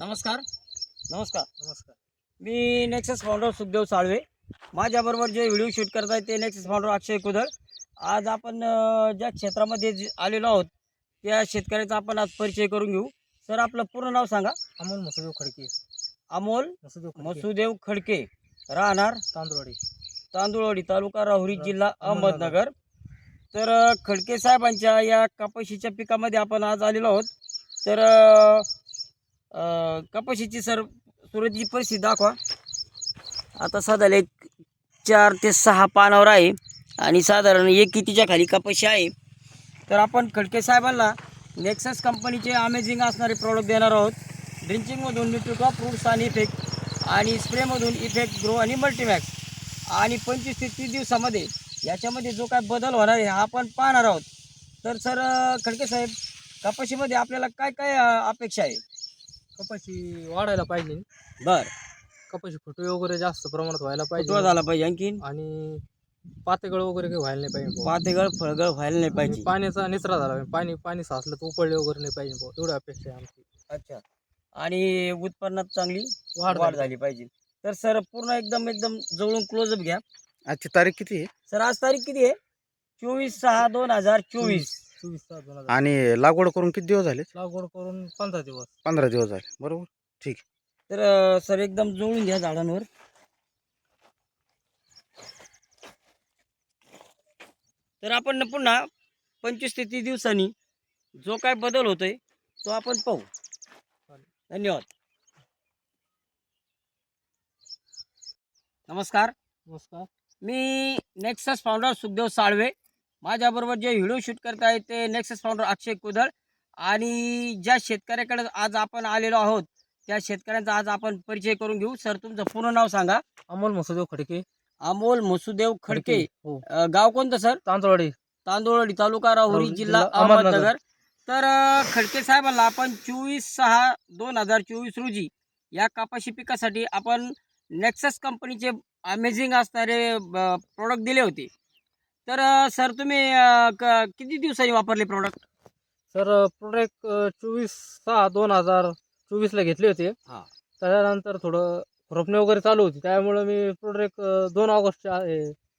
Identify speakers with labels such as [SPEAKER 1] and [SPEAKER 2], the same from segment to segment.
[SPEAKER 1] नमस्कार. नमस्कार.
[SPEAKER 2] नमस्कार.
[SPEAKER 1] मी नेक्सस फाउंडर सुखदेव साळवे. माझ्याबरोबर जे व्हिडिओ शूट करत आहेत ते नेक्सस फाउंडर अक्षय कुदळ. आज आपण ज्या क्षेत्रामध्ये जे आलेलो आहोत त्या शेतकऱ्याचा आपण आज परिचय करून घेऊ. सर आपलं पूर्ण नाव सांगा.
[SPEAKER 2] अमोल मसुदेव खडके.
[SPEAKER 1] अमोल
[SPEAKER 2] मसुदेव खडके.
[SPEAKER 1] राहणार
[SPEAKER 2] तांदुळवाडी.
[SPEAKER 1] तांदूळवाडी तालुका राहुरी जिल्हा
[SPEAKER 2] अहमदनगर.
[SPEAKER 1] तर खडके साहेबांच्या या कपाशीच्या पिकामध्ये आपण आज आलेलो आहोत. तर कपाशीची सर सुरतची परिस्थिती दाखवा. आता साधारण एक चार ते सहा पानावर आहे आणि साधारण एक कितीच्या खाली कपाशी आहे. तर आपण खडके साहेबांना नेक्सस कंपनीचे अमेझिंग असणारे प्रॉडक्ट देणार आहोत. ड्रिंचिंगमधून न्यूट्रिकॉप फ्रूट्स आणि इफेक्ट आणि स्प्रेमधून इफेक्ट ग्रो आणि मल्टीमॅक्स आणि पंचवीस ते तीस दिवसामध्ये याच्यामध्ये जो काय बदल होणार आहे हा आपण पाहणार आहोत. तर सर खडके साहेब कपाशीमध्ये आपल्याला काय काय अपेक्षा आहे?
[SPEAKER 2] कपाशी वाढायला पाहिजे.
[SPEAKER 1] बर.
[SPEAKER 2] कपाशी फुटवे वगैरे जास्त प्रमाणात व्हायला पाहिजे.
[SPEAKER 1] झाला पाहिजे आणखीन?
[SPEAKER 2] आणि पातेगळ वगैरे काही व्हायला नाही पाहिजे.
[SPEAKER 1] पातेगळ फळगळ व्हायला नाही पाहिजे.
[SPEAKER 2] पाण्याचा निचरा झाला पाहिजे. पाणी पाणी साचलं तर उकळले वगैरे नाही पाहिजे भाऊ. एवढी अपेक्षा आहे आमची.
[SPEAKER 1] अच्छा. आणि उत्पन्नात चांगली
[SPEAKER 2] वाढ
[SPEAKER 1] वाढ
[SPEAKER 2] झाली
[SPEAKER 1] झाली पाहिजे. तर सर पूर्ण एकदम एकदम जवळून क्लोजअप घ्या.
[SPEAKER 3] आजची तारीख किती आहे?
[SPEAKER 1] सर आज तारीख किती आहे? चोवीस सहा दोन हजार चोवीस.
[SPEAKER 2] चोवीस
[SPEAKER 3] आणि लागवड करून किती दिवस झाले?
[SPEAKER 2] लागवड करून पंधरा दिवस.
[SPEAKER 3] पंधरा दिवस झाले. बरोबर?
[SPEAKER 1] तर अं, सर एकदम जवळून घ्या झाडांवर. तर आपण पुन्हा पंचवीस ते तीस दिवसांनी जो काय बदल होतोय तो आपण पाहू. धन्यवाद. नमस्कार.
[SPEAKER 2] नमस्कार.
[SPEAKER 1] मी नेक्सस फाउंडर सुखदेव साळवे. माझ्याबरोबर जे व्हिडिओ शूट करत आहेत ते नेक्सस फाउंडर अक्षय कुदळ. आणि ज्या शेतकऱ्याकडे आज आपण आलेलो आहोत त्या शेतकऱ्यांचा आज आपण परिचय करून घेऊ. सर तुमचं पूर्ण नाव सांगा.
[SPEAKER 2] अमोल मसुदेव खडके.
[SPEAKER 1] अमोल मसुदेव खडके.
[SPEAKER 2] हो.
[SPEAKER 1] गाव कोणतं सर?
[SPEAKER 2] तांदुळवाडी.
[SPEAKER 1] तांदूळवाडी तालुका राहुरी जिल्हा
[SPEAKER 2] अहमदनगर.
[SPEAKER 1] तर खडके साहेबांना आपण चोवीस सहा दोन हजार चोवीस रोजी या कपाशी पिकासाठी आपण नेक्सस कंपनीचे अमेझिंग असणारे प्रोडक्ट दिले होते. तर सर तुम्ही क- किती दिवसांनी वापरले प्रोडक्ट
[SPEAKER 2] सर प्रोडक्ट चोवीस सहा दोन हजार चोवीसला घेतले होते.
[SPEAKER 1] हा.
[SPEAKER 2] त्याच्यानंतर थोडं खुरपणे वगैरे चालू होती. त्यामुळे मी प्रोडक्ट दोन ऑगस्टच्या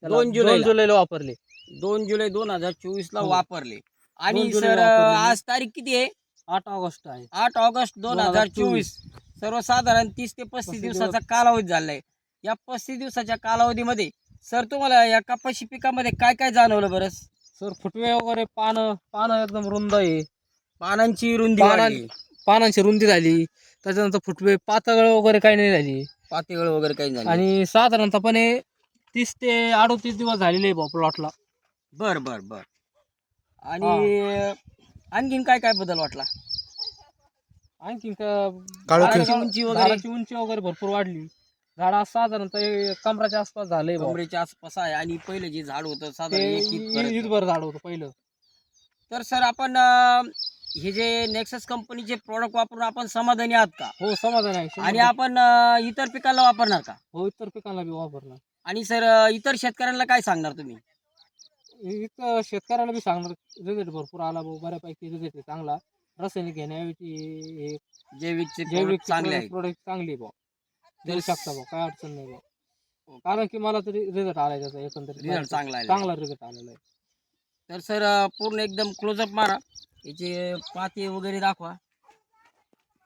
[SPEAKER 1] दोन जुलैला.
[SPEAKER 2] जुलैला वापरले.
[SPEAKER 1] दोन जुलै दोन हजार चोवीस ला
[SPEAKER 2] हो.
[SPEAKER 1] वापरले. आणि
[SPEAKER 2] दोन जुलै
[SPEAKER 1] सर
[SPEAKER 2] वापरले.
[SPEAKER 1] आज तारीख किती आहे?
[SPEAKER 2] आठ ऑगस्ट आहे.
[SPEAKER 1] आठ ऑगस्ट दोन हजार चोवीस. सर्वसाधारण तीस ते पस्तीस
[SPEAKER 2] पस्तीस
[SPEAKER 1] दिवसाचा कालावधी झालाय. या पस्तीस दिवसाच्या कालावधीमध्ये सर तुम्हाला या कपाशी पिकामध्ये काय काय जाणवलं बरं
[SPEAKER 2] सर फुटवे वगैरे पानं पानं एकदम रुंद आहे.
[SPEAKER 1] पानांची रुंदी
[SPEAKER 2] पानां-
[SPEAKER 1] वाढली,
[SPEAKER 2] पानांची रुंदी झाली. त्याच्यानंतर फुटवे पातळ वगैरे काही नाही झाली.
[SPEAKER 1] पातळ वगैरे काही झाली
[SPEAKER 2] आणि साधारणतःपणे तीस ते अडोतीस दिवस झालेले आहे भाऊ प्लॉटला
[SPEAKER 1] बर बर बर. आणि आणखीन काय काय बदल वाटला?
[SPEAKER 2] आणखी
[SPEAKER 3] काळोखी
[SPEAKER 1] झाडाची उंची वगैरे.
[SPEAKER 2] झाडाची उंची वगैरे भरपूर वाढली. झाड आज साधारणतः हे कमराच्या आसपास झालंय भाऊ.
[SPEAKER 1] कमरेच्या आसपास आहे आणि पहिले जे झाड होतं
[SPEAKER 2] ते
[SPEAKER 1] साधारण एक
[SPEAKER 2] इ-
[SPEAKER 1] इथपर्यंत.
[SPEAKER 2] इथभर झाड होतं पहिलं.
[SPEAKER 1] तर सर आपण अं, हे जे नेक्सस कंपनीचे प्रॉडक्ट वापरून आपण समाधानी आहात का?
[SPEAKER 2] हो समाधान आहे. शंभर
[SPEAKER 1] आणि
[SPEAKER 2] टक्के.
[SPEAKER 1] आपण अं, इतर पिकाला वापरणार का?
[SPEAKER 2] हो इतर पिकांना बी वापरणार.
[SPEAKER 1] आणि सर इतर शेतकऱ्यांना काय सांगणार तुम्ही?
[SPEAKER 2] इथं शेतकऱ्याला बी सांगणार रिझल्ट भरपूर आला भाऊ बऱ्यापैकी रिझल्ट आहे चांगला. रासायनिक घेण्याऐवजी हे
[SPEAKER 1] जैविकचे
[SPEAKER 2] जैविक
[SPEAKER 1] चांगले आहेत.
[SPEAKER 2] प्रोडक्ट चांगले भाऊ. देऊ शकता भाऊ काय अडचण नाही भाऊ कारण की मला तरी रिझल्ट आलाय त्याचा एकंदरीत
[SPEAKER 1] रिझल्ट चांगला आहे
[SPEAKER 2] चांगला रिझल्ट आलेला आहे.
[SPEAKER 1] तर सर पूर्ण एकदम क्लोजअप मारा. याचे पाते वगैरे दाखवा.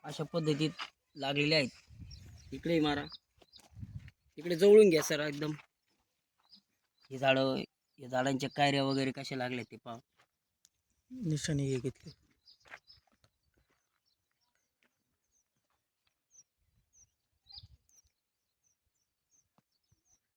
[SPEAKER 1] अशा पद्धतीत लागलेले आहेत. इकडे मारा. इकडे जवळून घ्या सर एकदम. हे झाडं या झाडांच्या कायऱ्या वगैरे कशा लागल्या ते पहा
[SPEAKER 3] निशाणी हे घेतली.